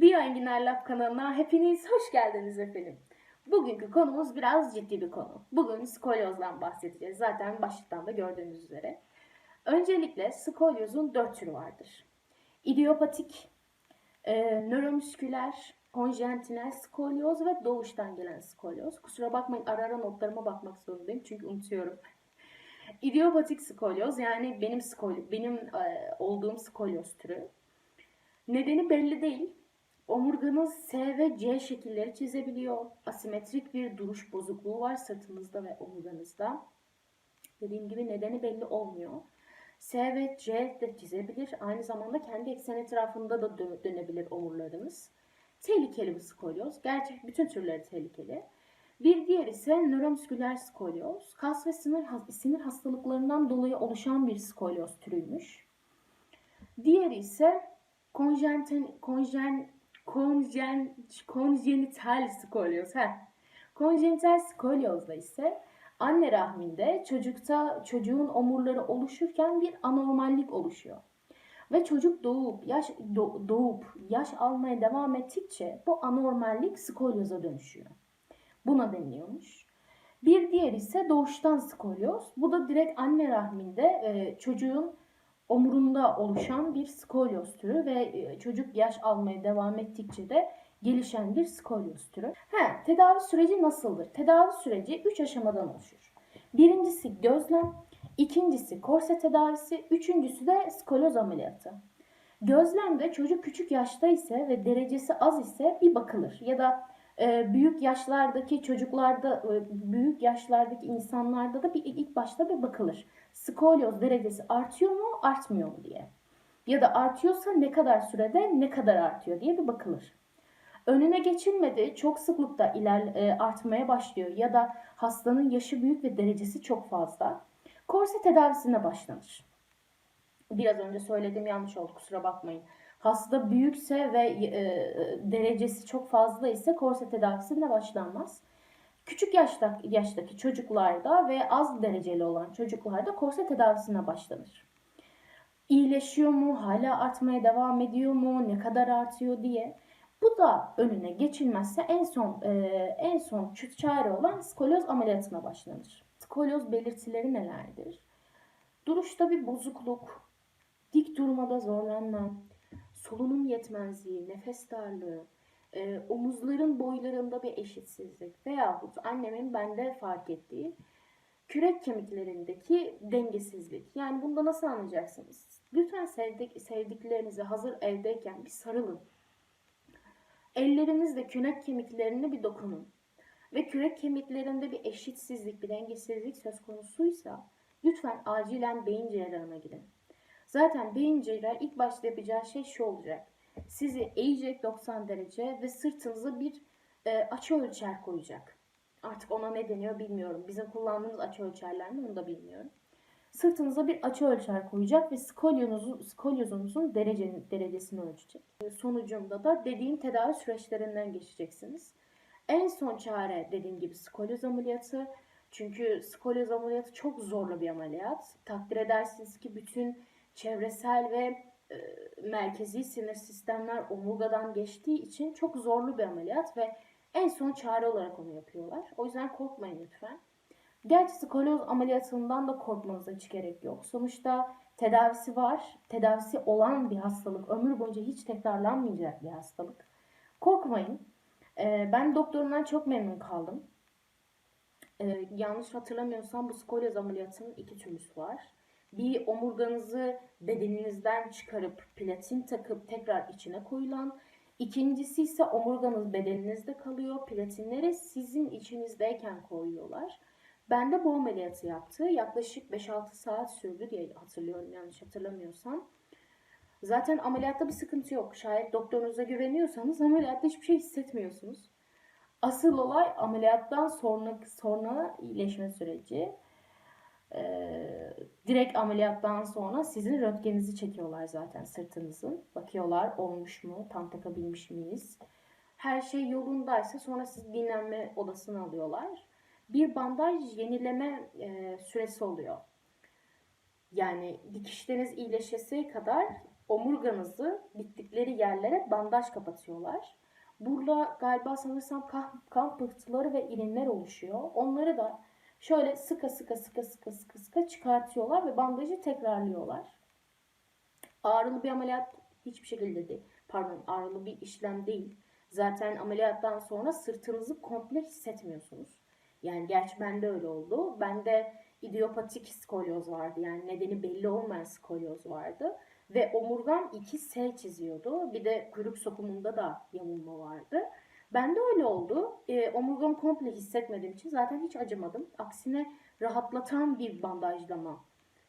Bir Enginar Lab kanalına hepiniz hoş geldiniz efendim. Bugünkü konumuz biraz ciddi bir konu. Bugün skolyozdan bahsedeceğiz. Zaten başlıktan da gördüğünüz üzere. Öncelikle skolyozun dört türü vardır. İdiopatik, e, nöromüsküler, konjentinal skolyoz ve doğuştan gelen skolyoz. Kusura bakmayın ara ara notlarıma bakmak zorundayım çünkü unutuyorum. İdiopatik skolyoz yani benim skol benim e, olduğum skolyoz türü. Nedeni belli değil. Omurganız S ve C şekilleri çizebiliyor. Asimetrik bir duruş bozukluğu var sırtınızda ve omurganızda. Dediğim gibi nedeni belli olmuyor. S ve C de çizebilir. Aynı zamanda kendi eksen etrafında da dö- dönebilir omurlarınız. Tehlikeli bir skolyoz. Gerçek bütün türleri tehlikeli. Bir diğer ise nöromüsküler skolyoz. Kas ve sinir, sinir hastalıklarından dolayı oluşan bir skolyoz türüymüş. Diğeri ise konjenten, konjen, konjen, konjenital skolyoz. Heh. Konjenital skolyozda ise anne rahminde çocukta çocuğun omurları oluşurken bir anormallik oluşuyor. Ve çocuk doğup yaş do- doğup yaş almaya devam ettikçe bu anormallik skolyoza dönüşüyor. Buna deniliyormuş. Bir diğer ise doğuştan skolyoz. Bu da direkt anne rahminde e, çocuğun omurunda oluşan bir skolyoz türü ve e, çocuk yaş almaya devam ettikçe de gelişen bir skolyoz türü. He, tedavi süreci nasıldır? Tedavi süreci 3 aşamadan oluşur. Birincisi gözlem, ikincisi korse tedavisi, üçüncüsü de skolyoz ameliyatı. Gözlemde çocuk küçük yaşta ise ve derecesi az ise bir bakılır ya da büyük yaşlardaki çocuklarda, e, büyük yaşlardaki insanlarda da bir ilk başta bir bakılır. Skolyoz derecesi artıyor mu, artmıyor mu diye. Ya da artıyorsa ne kadar sürede ne kadar artıyor diye bir bakılır. Önüne geçilmedi, çok sıklıkta iler e, artmaya başlıyor ya da hastanın yaşı büyük ve derecesi çok fazla. Korse tedavisine başlanır. Biraz önce söylediğim yanlış oldu kusura bakmayın. Hasta büyükse ve e, derecesi çok fazla ise korse tedavisine başlanmaz. Küçük yaşta, yaştaki çocuklarda ve az dereceli olan çocuklarda korse tedavisine başlanır. İyileşiyor mu, hala artmaya devam ediyor mu, ne kadar artıyor diye. Bu da önüne geçilmezse en son e, en son çare olan skolyoz ameliyatına başlanır. Skolyoz belirtileri nelerdir? Duruşta bir bozukluk, dik durmada zorlanma, solunum yetmezliği, nefes darlığı, e, omuzların boylarında bir eşitsizlik veyahut annemin bende fark ettiği kürek kemiklerindeki dengesizlik. Yani bunda nasıl anlayacaksınız? Lütfen sevdik, sevdiklerinize hazır evdeyken bir sarılın. Ellerinizle kürek kemiklerine bir dokunun. Ve kürek kemiklerinde bir eşitsizlik, bir dengesizlik söz konusuysa lütfen acilen beyin cerrahına gidin. Zaten beyin ilk başta yapacağı şey şu olacak. Sizi eğecek 90 derece ve sırtınıza bir e, açı ölçer koyacak. Artık ona ne deniyor bilmiyorum. Bizim kullandığımız açı ölçerler mi onu da bilmiyorum. Sırtınıza bir açı ölçer koyacak ve skolyozunuzun, skolyozunuzun derece, derecesini ölçecek. Sonucunda da dediğim tedavi süreçlerinden geçeceksiniz. En son çare dediğim gibi skolyoz ameliyatı. Çünkü skolyoz ameliyatı çok zorlu bir ameliyat. Takdir edersiniz ki bütün çevresel ve e, merkezi sinir sistemler omurgadan geçtiği için çok zorlu bir ameliyat ve en son çare olarak onu yapıyorlar. O yüzden korkmayın lütfen. Gerçi skolyoz ameliyatından da korkmanıza hiç gerek yok. Sonuçta tedavisi var. Tedavisi olan bir hastalık. Ömür boyunca hiç tekrarlanmayacak bir hastalık. Korkmayın. Ee, ben doktorumdan çok memnun kaldım. Ee, yanlış hatırlamıyorsam bu skolyoz ameliyatının iki türlüsü var. Bir omurganızı bedeninizden çıkarıp platin takıp tekrar içine koyulan. İkincisi ise omurganız bedeninizde kalıyor. Platinleri sizin içinizdeyken koyuyorlar. Ben de bu ameliyatı yaptı. Yaklaşık 5-6 saat sürdü diye hatırlıyorum yanlış hatırlamıyorsam. Zaten ameliyatta bir sıkıntı yok. Şayet doktorunuza güveniyorsanız ameliyatta hiçbir şey hissetmiyorsunuz. Asıl olay ameliyattan sonra sonra iyileşme süreci. Ee, direkt ameliyattan sonra sizin röntgeninizi çekiyorlar zaten sırtınızın. Bakıyorlar olmuş mu, tam takabilmiş miyiz? Her şey yolundaysa sonra siz dinlenme odasına alıyorlar. Bir bandaj yenileme e, süresi oluyor. Yani dikişleriniz iyileşesiye kadar omurganızı bittikleri yerlere bandaj kapatıyorlar. Burada galiba sanırsam kan, kan pıhtıları ve irinler oluşuyor. Onları da şöyle sıka sıka sıka sıka sıka sıka çıkartıyorlar ve bandajı tekrarlıyorlar. Ağrılı bir ameliyat hiçbir şekilde değil. Pardon ağrılı bir işlem değil. Zaten ameliyattan sonra sırtınızı komple hissetmiyorsunuz. Yani gerçi bende öyle oldu. Bende idiopatik skolyoz vardı. Yani nedeni belli olmayan skolyoz vardı. Ve omurgam 2S çiziyordu. Bir de kuyruk sokumunda da yamulma vardı. Bende öyle oldu. E, omurgamı komple hissetmediğim için zaten hiç acımadım. Aksine rahatlatan bir bandajlama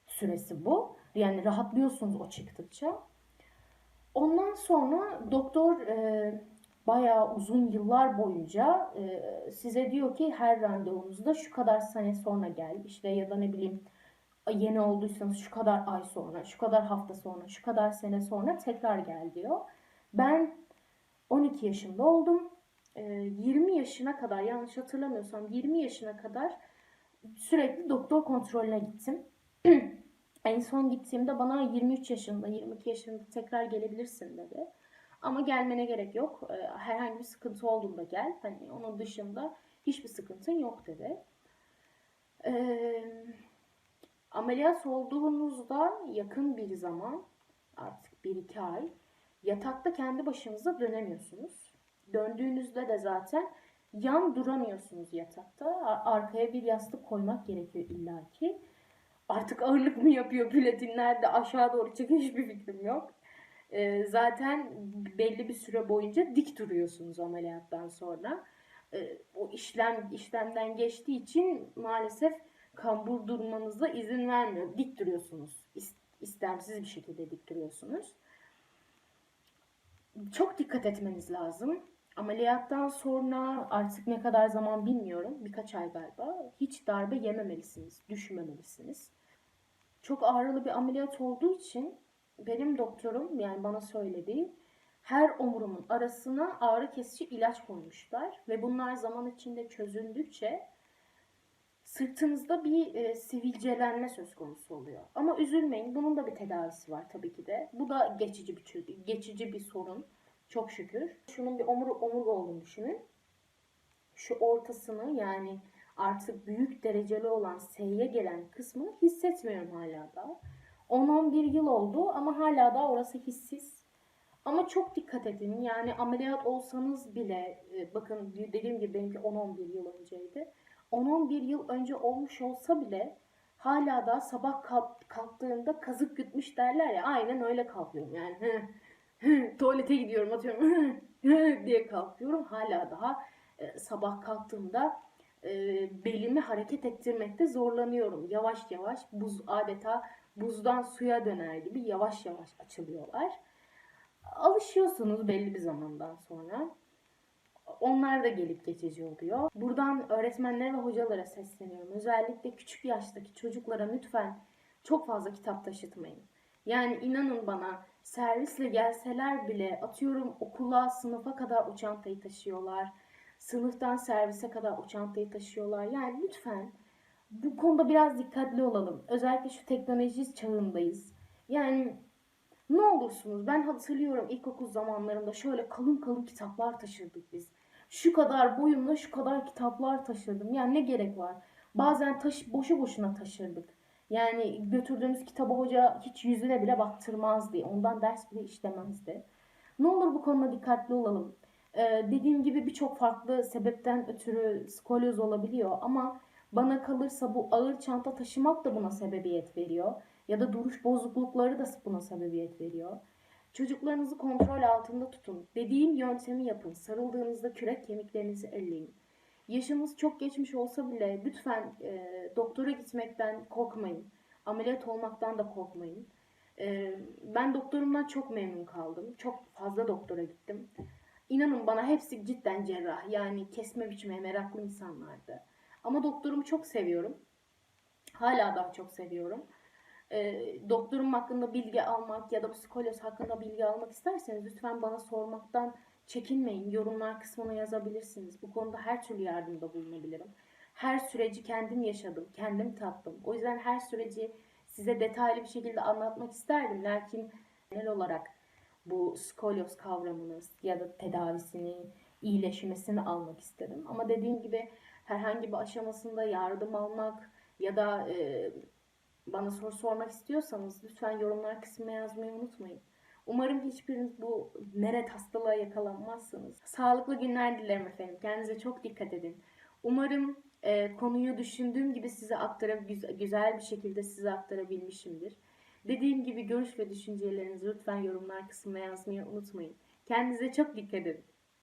süresi bu. Yani rahatlıyorsunuz o çıktıkça. Ondan sonra doktor e, bayağı uzun yıllar boyunca e, size diyor ki her randevunuzda şu kadar sene sonra gel. İşte ya da ne bileyim yeni olduysanız şu kadar ay sonra, şu kadar hafta sonra, şu kadar sene sonra tekrar gel diyor. Ben 12 yaşında oldum. E, 20 yaşına kadar yanlış hatırlamıyorsam 20 yaşına kadar sürekli doktor kontrolüne gittim. En son gittiğimde bana 23 yaşında, 22 yaşında tekrar gelebilirsin dedi. Ama gelmene gerek yok. Ee, Herhangi bir sıkıntı olduğunda gel. Hani onun dışında hiçbir sıkıntın yok dedi. Ee, ameliyat olduğunuzda yakın bir zaman, artık 1-2 ay, yatakta kendi başınıza dönemiyorsunuz. Döndüğünüzde de zaten yan duramıyorsunuz yatakta. Arkaya bir yastık koymak gerekiyor illaki. Artık ağırlık mı yapıyor platinler de aşağı doğru çekiyor hiçbir fikrim yok. Ee, zaten belli bir süre boyunca dik duruyorsunuz ameliyattan sonra. Ee, o işlem işlemden geçtiği için maalesef kambur durmanıza izin vermiyor. Dik duruyorsunuz. İs- istemsiz bir şekilde dik duruyorsunuz. Çok dikkat etmeniz lazım. Ameliyattan sonra artık ne kadar zaman bilmiyorum. Birkaç ay galiba. Hiç darbe yememelisiniz. Düşmemelisiniz. Çok ağrılı bir ameliyat olduğu için benim doktorum yani bana söylediği her omurumun arasına ağrı kesici ilaç koymuşlar ve bunlar zaman içinde çözüldükçe sırtınızda bir e, sivilcelenme söz konusu oluyor. Ama üzülmeyin bunun da bir tedavisi var tabii ki de. Bu da geçici bir geçici bir sorun çok şükür. Şunun bir omur omurga olduğunu düşünün. Şu ortasını yani artık büyük dereceli olan S'ye gelen kısmını hissetmiyorum hala da. 10-11 yıl oldu ama hala da orası hissiz. Ama çok dikkat edin. Yani ameliyat olsanız bile e, bakın dediğim gibi benimki 10-11 yıl önceydi. 10-11 yıl önce olmuş olsa bile hala da sabah kalk, kalktığımda kazık yutmuş derler ya aynen öyle kalkıyorum yani. Tuvalete gidiyorum atıyorum diye kalkıyorum. Hala daha e, sabah kalktığımda e, belimi hareket ettirmekte zorlanıyorum. Yavaş yavaş buz adeta buzdan suya döner gibi yavaş yavaş açılıyorlar. Alışıyorsunuz belli bir zamandan sonra. Onlar da gelip geçici oluyor. Buradan öğretmenlere ve hocalara sesleniyorum. Özellikle küçük yaştaki çocuklara lütfen çok fazla kitap taşıtmayın. Yani inanın bana servisle gelseler bile atıyorum okula, sınıfa kadar o çantayı taşıyorlar. Sınıftan servise kadar o çantayı taşıyorlar. Yani lütfen bu konuda biraz dikkatli olalım. Özellikle şu teknoloji çağındayız. Yani ne olursunuz ben hatırlıyorum ilkokul zamanlarında şöyle kalın kalın kitaplar taşırdık biz. Şu kadar boyumla şu kadar kitaplar taşırdım. Yani ne gerek var? Bazen taş boşu boşuna taşırdık. Yani götürdüğümüz kitaba hoca hiç yüzüne bile baktırmazdı. Ondan ders bile işlemezdi. Ne olur bu konuda dikkatli olalım. Ee, dediğim gibi birçok farklı sebepten ötürü skolyoz olabiliyor ama bana kalırsa bu ağır çanta taşımak da buna sebebiyet veriyor. Ya da duruş bozuklukları da buna sebebiyet veriyor. Çocuklarınızı kontrol altında tutun. Dediğim yöntemi yapın. Sarıldığınızda kürek kemiklerinizi elleyin. Yaşınız çok geçmiş olsa bile lütfen e, doktora gitmekten korkmayın. Ameliyat olmaktan da korkmayın. E, ben doktorumdan çok memnun kaldım. Çok fazla doktora gittim. İnanın bana hepsi cidden cerrah. Yani kesme biçmeye meraklı insanlardı. Ama doktorumu çok seviyorum. Hala daha çok seviyorum. E, doktorum hakkında bilgi almak ya da psikolojisi hakkında bilgi almak isterseniz lütfen bana sormaktan çekinmeyin. Yorumlar kısmına yazabilirsiniz. Bu konuda her türlü yardımda bulunabilirim. Her süreci kendim yaşadım, kendim tattım. O yüzden her süreci size detaylı bir şekilde anlatmak isterdim. Lakin genel olarak bu skolyoz kavramını ya da tedavisini, iyileşmesini almak istedim. Ama dediğim gibi herhangi bir aşamasında yardım almak ya da e, bana soru sormak istiyorsanız lütfen yorumlar kısmına yazmayı unutmayın. Umarım hiçbiriniz bu meret hastalığa yakalanmazsınız. Sağlıklı günler dilerim efendim. Kendinize çok dikkat edin. Umarım e, konuyu düşündüğüm gibi size aktarab güzel bir şekilde size aktarabilmişimdir. Dediğim gibi görüş ve düşüncelerinizi lütfen yorumlar kısmına yazmayı unutmayın. Kendinize çok dikkat edin.